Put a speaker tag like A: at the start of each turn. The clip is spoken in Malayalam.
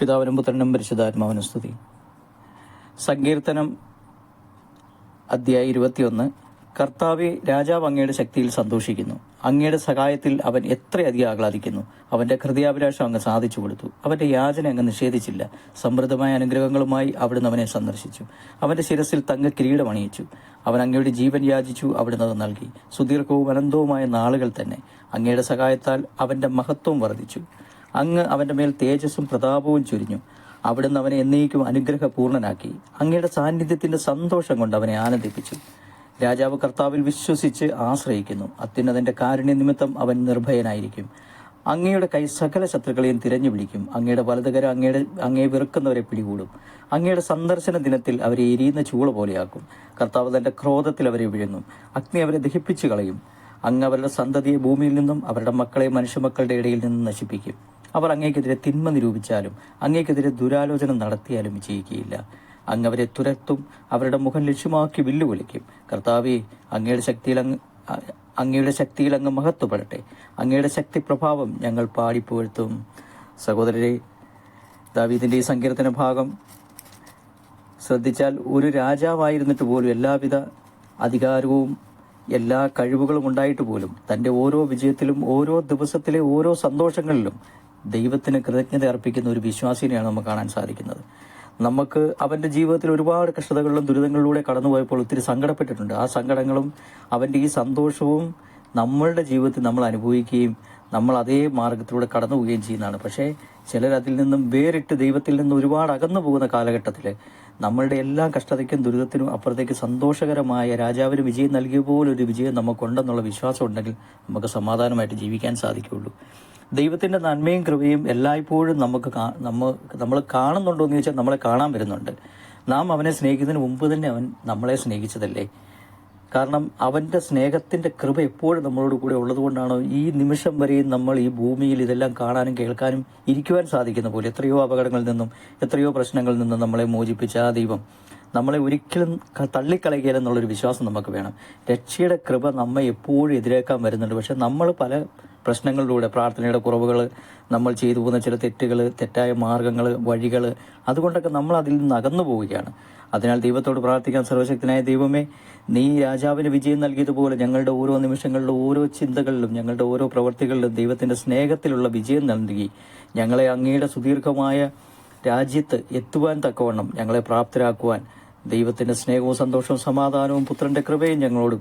A: പിതാവിനും പുത്രനും പരിശുദ്ധാത്മാവിനും സ്തുതി. സങ്കീർത്തനം അധ്യായ ഇരുപത്തിയൊന്ന്. കർത്താവെ രാജാവ് അങ്ങയുടെ ശക്തിയിൽ സന്തോഷിക്കുന്നു. അങ്ങയുടെ സഹായത്തിൽ അവൻ എത്രയധികം ആഹ്ലാദിക്കുന്നു. അവന്റെ ഹൃദയാഭിലാഷം അങ്ങ് സാധിച്ചു കൊടുത്തു. അവന്റെ യാചന അങ്ങ് നിഷേധിച്ചില്ല. സമൃദ്ധമായ അനുഗ്രഹങ്ങളുമായി അവിടുന്ന് അവനെ സന്ദർശിച്ചു. അവന്റെ ശിരസിൽ തങ്ക കിരീടം അണിയിച്ചു. അവൻ അങ്ങയുടെ ജീവൻ യാചിച്ചു അവിടുന്ന് അത് നൽകി. സുദീർഘവും അനന്തവുമായ നാളുകൾ തന്നെ. അങ്ങയുടെ സഹായത്താൽ അവന്റെ മഹത്വം വർദ്ധിച്ചു. അങ്ങ് അവന്റെ മേൽ തേജസ്സും പ്രതാപവും ചൊരിഞ്ഞു. അവിടുന്ന് അവനെ എന്നേക്കും അനുഗ്രഹപൂർണനാക്കി. അങ്ങയുടെ സാന്നിധ്യത്തിന്റെ സന്തോഷം കൊണ്ട് അവനെ ആനന്ദിപ്പിച്ചു. രാജാവ് കർത്താവിൽ വിശ്വസിച്ച് ആശ്രയിക്കുന്നു. അത്യുന്നതന്റെ കാരുണ്യ നിമിത്തം അവൻ നിർഭയനായിരിക്കും. അങ്ങയുടെ കൈ സകല ശത്രുക്കളെയും തിരഞ്ഞു പിടിക്കും. അങ്ങയുടെ വലതുകര അങ്ങയുടെ അങ്ങയെ വെറുക്കുന്നവരെ പിടികൂടും. അങ്ങയുടെ സന്ദർശന ദിനത്തിൽ അവരെ എരിയുന്ന ചൂള പോലെയാക്കും. കർത്താവ് തന്റെ ക്രോധത്തിൽ അവരെ വിഴുങ്ങും. അഗ്നി അവരെ ദഹിപ്പിച്ചു കളയും. അങ്ങ് അവരുടെ സന്തതിയെ ഭൂമിയിൽ നിന്നും അവരുടെ മക്കളെ മനുഷ്യമക്കളുടെ ഇടയിൽ നിന്നും നശിപ്പിക്കും. അവർ അങ്ങേക്കെതിരെ തിന്മ നിരൂപിച്ചാലും അങ്ങേക്കെതിരെ ദുരാലോചന നടത്തിയാലും വിജയിക്കുകയില്ല. അങ്ങ് അവരെ തുരത്തും അവരുടെ മുഖം ലക്ഷ്യമാക്കി വില്ലുവിളിക്കും. കർത്താവെ അങ്ങയുടെ ശക്തിയിൽ അങ്ങ് അങ്ങയുടെ ശക്തിയിൽ അങ്ങ് മഹത്വപ്പെടട്ടെ. അങ്ങയുടെ ശക്തി പ്രഭാവം ഞങ്ങൾ പാടിപ്പുകഴ്ത്തും സഹോദരരെ ദാവീദിന്റെ ഈ സങ്കീർത്തന ഭാഗം ശ്രദ്ധിച്ചാൽ ഒരു രാജാവായിരുന്നിട്ട് പോലും എല്ലാവിധ അധികാരവും എല്ലാ കഴിവുകളും ഉണ്ടായിട്ട് പോലും തന്റെ ഓരോ വിജയത്തിലും ഓരോ ദിവസത്തിലെ ഓരോ സന്തോഷങ്ങളിലും ദൈവത്തിന് കൃതജ്ഞത അർപ്പിക്കുന്ന ഒരു വിശ്വാസിനെയാണ് നമുക്ക് കാണാൻ സാധിക്കുന്നത്. നമുക്ക് അവന്റെ ജീവിതത്തിൽ ഒരുപാട് കഷ്ടതകളിലും ദുരിതങ്ങളിലൂടെ കടന്നുപോയപ്പോൾ ഒത്തിരി സങ്കടപ്പെട്ടിട്ടുണ്ട്. ആ സങ്കടങ്ങളും അവന്റെ ഈ സന്തോഷവും നമ്മളുടെ ജീവിതത്തിൽ നമ്മൾ അനുഭവിക്കുകയും നമ്മൾ അതേ മാർഗത്തിലൂടെ കടന്നു പോവുകയും ചെയ്യുന്നതാണ്. പക്ഷേ ചിലർ അതിൽ നിന്നും വേറിട്ട് ദൈവത്തിൽ നിന്ന് ഒരുപാട് അകന്നു പോകുന്ന കാലഘട്ടത്തിൽ നമ്മളുടെ എല്ലാ കഷ്ടതയ്ക്കും ദുരിതത്തിനും അപ്പുറത്തേക്ക് സന്തോഷകരമായ രാജാവിന് വിജയം നൽകിയ പോലൊരു വിജയം നമുക്കുണ്ടെന്നുള്ള വിശ്വാസം ഉണ്ടെങ്കിൽ നമുക്ക് സമാധാനമായിട്ട് ജീവിക്കാൻ സാധിക്കുകയുള്ളൂ. ദൈവത്തിന്റെ നന്മയും കൃപയും എല്ലായ്പ്പോഴും നമുക്ക് കാ- നമ്മ നമ്മൾ കാണുന്നുണ്ടോ എന്ന് ചോദിച്ചാൽ നമ്മളെ കാണാൻ വരുന്നുണ്ട്. നാം അവനെ സ്നേഹിക്കുന്നതിന് മുമ്പ് തന്നെ അവൻ നമ്മളെ സ്നേഹിച്ചതല്ലേ? കാരണം അവന്റെ സ്നേഹത്തിന്റെ കൃപ എപ്പോഴും നമ്മളോട് കൂടെ ഉള്ളതുകൊണ്ടാണ് ഈ നിമിഷം വരെയും നമ്മൾ ഈ ഭൂമിയിൽ ഇതെല്ലാം കാണാനും കേൾക്കാനും ഇരിക്കുവാൻ സാധിക്കുന്ന പോലെ എത്രയോ അപകടങ്ങളിൽ നിന്നും എത്രയോ പ്രശ്നങ്ങളിൽ നിന്നും നമ്മളെ മോചിപ്പിച്ച ആ ദൈവം. നമ്മളെ ഒരിക്കലും തള്ളിക്കളയുകയില്ലെന്നുള്ളൊരു വിശ്വാസം നമുക്ക് വേണം. രക്ഷയുടെ കൃപ നമ്മെ എപ്പോഴും എതിരേക്കാൻ വരുന്നുണ്ട്. പക്ഷെ നമ്മൾ പല പ്രശ്നങ്ങളിലൂടെ പ്രാർത്ഥനയുടെ കുറവുകൾ നമ്മൾ ചെയ്തു പോകുന്ന ചില തെറ്റുകൾ തെറ്റായ മാർഗങ്ങൾ വഴികൾ അതുകൊണ്ടൊക്കെ നമ്മൾ അതിൽ നിന്ന് അകന്നു പോവുകയാണ്. അതിനാൽ ദൈവത്തോട് പ്രാർത്ഥിക്കാൻ സർവശക്തനായ ദൈവമേ നീ രാജാവിന് വിജയം നൽകിയതുപോലെ ഞങ്ങളുടെ ഓരോ നിമിഷങ്ങളിലും ഓരോ ചിന്തകളിലും ഞങ്ങളുടെ ഓരോ പ്രവർത്തികളിലും ദൈവത്തിന്റെ സ്നേഹത്തിലുള്ള വിജയം നൽകി. ഞങ്ങളെ അങ്ങയുടെ സുദീർഘമായ രാജ്യത്ത് എത്തുവാൻ തക്കവണ്ണം ഞങ്ങളെ പ്രാപ്തരാക്കുവാൻ ദൈവത്തിന്റെ സ്നേഹവും സന്തോഷവും സമാധാനവും പുത്രന്റെ കൃപയും ഞങ്ങളോട്